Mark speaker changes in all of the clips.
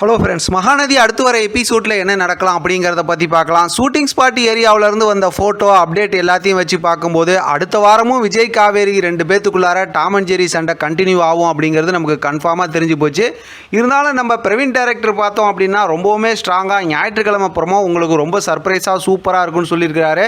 Speaker 1: Hello friends Mahanadi அடுத்து வர எபிசோடில் என்ன நடக்கலாம் அப்படிங்கிறத பற்றி பார்க்கலாம். ஷூட்டிங் ஸ்பாட் ஏரியாவிலேருந்து வந்த ஃபோட்டோ அப்டேட் எல்லாத்தையும் வச்சு பார்க்கும்போது அடுத்த வாரமும் விஜய் காவேரி ரெண்டு பேத்துக்குள்ளார டாம் அண்ட் ஜெரி சண்டை கண்டினியூ ஆகும் அப்படிங்கிறது நமக்கு கன்ஃபார்மாக தெரிஞ்சு போச்சு. இருந்தாலும் நம்ம பிரவீன் டேரக்டர் பார்த்தோம் அப்படின்னா ரொம்பவுமே ஸ்ட்ராங்காக ஞாயிற்றுக்கிழமை அப்புறமா உங்களுக்கு ரொம்ப சர்ப்ரைஸாக சூப்பராக இருக்கும்னு சொல்லியிருக்கிறாரு.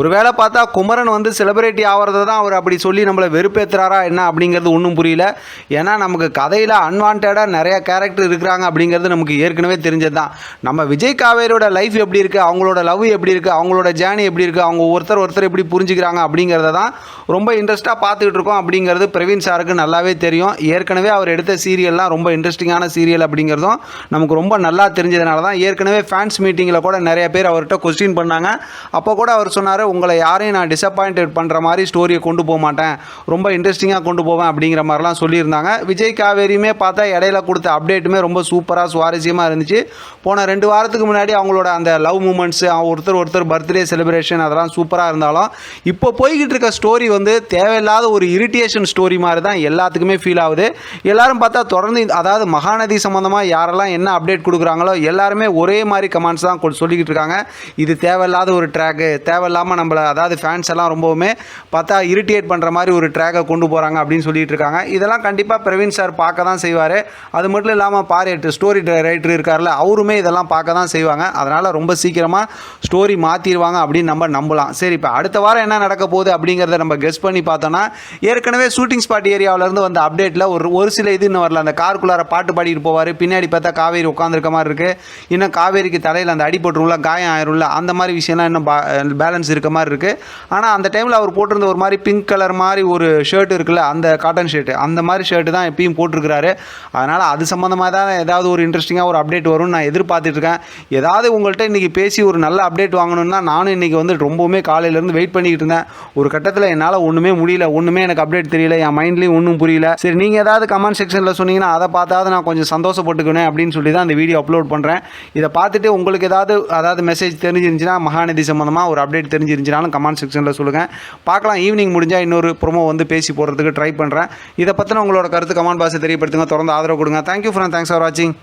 Speaker 1: ஒருவேளை பார்த்தா குமரன் வந்து செலிபிரிட்டி ஆகிறத தான் அவர் அப்படி சொல்லி நம்மளை வெறுப்பேற்றுறாரா என்ன அப்படிங்கிறது ஒன்றும் புரியல. ஏன்னா நமக்கு கதையில் அன்வான்டாக நிறைய கேரக்டர் இருக்கிறாங்க அப்படிங்கிறது நமக்கு ஏற்கனவே தெரிஞ்சது தான் நம்ம விஜய் காவேரியோட லைஃப் எப்படி இருக்குது அவங்களோட லவ் எப்படி இருக்குது அவங்களோட ஜேர்னி எப்படி இருக்குது அவங்க ஒருத்தர் ஒருத்தர் எப்படி புரிஞ்சுக்கிறாங்க அப்படிங்கிறத தான் ரொம்ப இன்ட்ரெஸ்ட்டாக பார்த்துக்கிட்டு இருக்கோம் அப்படிங்கிறது பிரவீன் சாருக்கு நல்லாவே தெரியும். ஏற்கனவே அவர் எடுத்த சீரியல்லாம் ரொம்ப இன்ட்ரெஸ்டிங்கான சீரியல் அப்படிங்கிறதும் நமக்கு ரொம்ப நல்லா தெரிஞ்சதுனால தான் ஏற்கனவே ஃபேன்ஸ் மீட்டிங்கில் கூட நிறைய பேர் அவர்கிட்ட கொஸ்டின் பண்ணாங்க. அப்போ கூட அவர் சொன்னார் உங்களை யாரையும் நான் டிசப்பாயிண்டட் பண்ணுற மாதிரி ஸ்டோரியை கொண்டு போக மாட்டேன். ரொம்ப இன்ட்ரெஸ்டிங்காக கொண்டு போவேன் அப்படிங்கிற மாதிரிலாம் சொல்லியிருந்தாங்க. விஜய் காவேரியுமே பார்த்தா இடையில கொடுத்த அப்டேட்டுமே ரொம்ப சூப்பராக சுவாரஸ்யமாக இருந்துச்சு. போன ரெண்டு வாரத்துக்கு முன்னாடி அவங்களோட அந்த லவ் மூமெண்ட்ஸு ஒருத்தர் ஒருத்தர் பர்த்டே செலிப்ரேஷன் அதெல்லாம் சூப்பராக இருந்தாலும் இப்போ போய்கிட்டு இருக்க ஸ்டோரி வந்து தேவையில்லாத ஒரு இரிட்டேஷன் ஸ்டோரி மாதிரி தான் எல்லாத்துக்குமே ஃபீல் ஆகுது. எல்லாரும் பார்த்தா தொடர்ந்து அதாவது மகாநதி சம்மந்தமாக யாரெல்லாம் என்ன அப்டேட் கொடுக்குறாங்களோ எல்லாருமே ஒரே மாதிரி கமெண்ட்ஸ் தான் சொல்லிக்கிட்டு இருக்காங்க. இது தேவையில்லாத ஒரு ட்ராக்கு தேவையில்லாமல் நம்மளை அதாவது ஃபேன்ஸ் எல்லாம் ரொம்பவுமே பார்த்தா இரிட்டேட் பண்ணுற மாதிரி ஒரு ட்ராக்கை கொண்டு போகிறாங்க அப்படின்னு சொல்லிட்டு இருக்காங்க. இதெல்லாம் கண்டிப்பாக பிரவீன் சார் பார்க்க தான் செய்வார். அது மட்டும் இல்லாமல் பாரு ஸ்டோரி ரைட்டர் இருக்கார்ல அவருமே இதெல்லாம் பார்க்க தான் செய்வாங்க. அதனால் ரொம்ப சீக்கிரமாக ஸ்டோரி மாற்றிடுவாங்க அப்படின்னு நம்ம நம்பலாம். சரி இப்போ அடுத்த வாரம் என்ன நடக்க போகுது அப்படிங்கிறத நம்ம கெஸ் பண்ணி பார்த்தோன்னா ஏற்கனவே ஷூட்டிங் ஸ்பாட் ஏரியாவிலேருந்து வந்த அப்டேட்டில் ஒரு ஒரு சில இது இன்னும் வரல. அந்த காருக்குள்ளார பாட்டு பாடிட்டு போவார். பின்னாடி பார்த்தா காவேரி உட்காந்துருக்க மாதிரி இருக்குது இன்னும் காவேரிக்கு தலையில் அந்த அடிபட்டுரும்ல காயம் ஆயிரும்ல அந்த மாதிரி விஷயம்லாம் இன்னும் பேலன்ஸ் இருக்க மாதிரி இருக்குது ஆனால் அந்த டைமில் அவர் போட்டிருந்த ஒரு மாதிரி பிங்க் கலர் மாதிரி ஒரு ஷர்ட் இருக்குல்ல அந்த காட்டன் ஷர்ட் அந்த மாதிரி ஷர்ட் தான் எப்பயும் போட்டிருக்கிறாரு. அதனால் அது சம்மந்தமாக தான் ஏதாவது ஒரு இன்ட்ரெஸ்டிங்காக ஒரு அப்டேட் வரும்னு நான் எதிர்பார்த்துட்டு இருக்கேன். ஏதாவது உங்கள்கிட்ட இன்றைக்கி பேசி ஒரு நல்ல அப்டேட் வாங்கணும்னா நானும் இன்றைக்கி வந்து ரொம்பவுமே காலையிலேருந்து வெயிட் பண்ணிக்கிட்டு இருந்தேன். ஒரு கட்டத்தில் என்னால் ஒன்றுமே முடியல ஒன்றுமே எனக்கு அப்டேட் தெரியல என் மைண்ட்லேயும் ஒன்றும் புரியல. சரி நீங்கள் ஏதாவது கமெண்ட் செக்ஷனில் சொன்னீங்கன்னா அதை பார்த்தாவது நான் கொஞ்சம் சந்தோஷப்பட்டுக்கணும் அப்படின்னு சொல்லி தான் அந்த வீடியோ அப்லோட் பண்ணுறேன் இதை பார்த்துட்டு உங்களுக்கு ஏதாவது அதாவது மெசேஜ் தெரிஞ்சிருந்துச்சுன்னா மகாநதி சம்மந்தமாக ஒரு அப்டேட் தெரிஞ்சிருந்துச்சுனாலும் கமெண்ட் செக்ஷனில் சொல்லுங்கள் பார்க்கலாம் ஈவினிங் முடிஞ்சால் இன்னொரு ப்ரோமோ வந்து பேசி போகிறதுக்கு ட்ரை பண்ணுறேன் இதை பற்றின உங்களோட கருத்து கமெண்ட் பாக்ஸை தெரியப்படுத்துங்க. தொடர்ந்து ஆதரவு கொடுங்க. தேங்க்யூ ஃப்ரெண்ட் தேங்க்ஸ் ஃபார் வாட்சிங்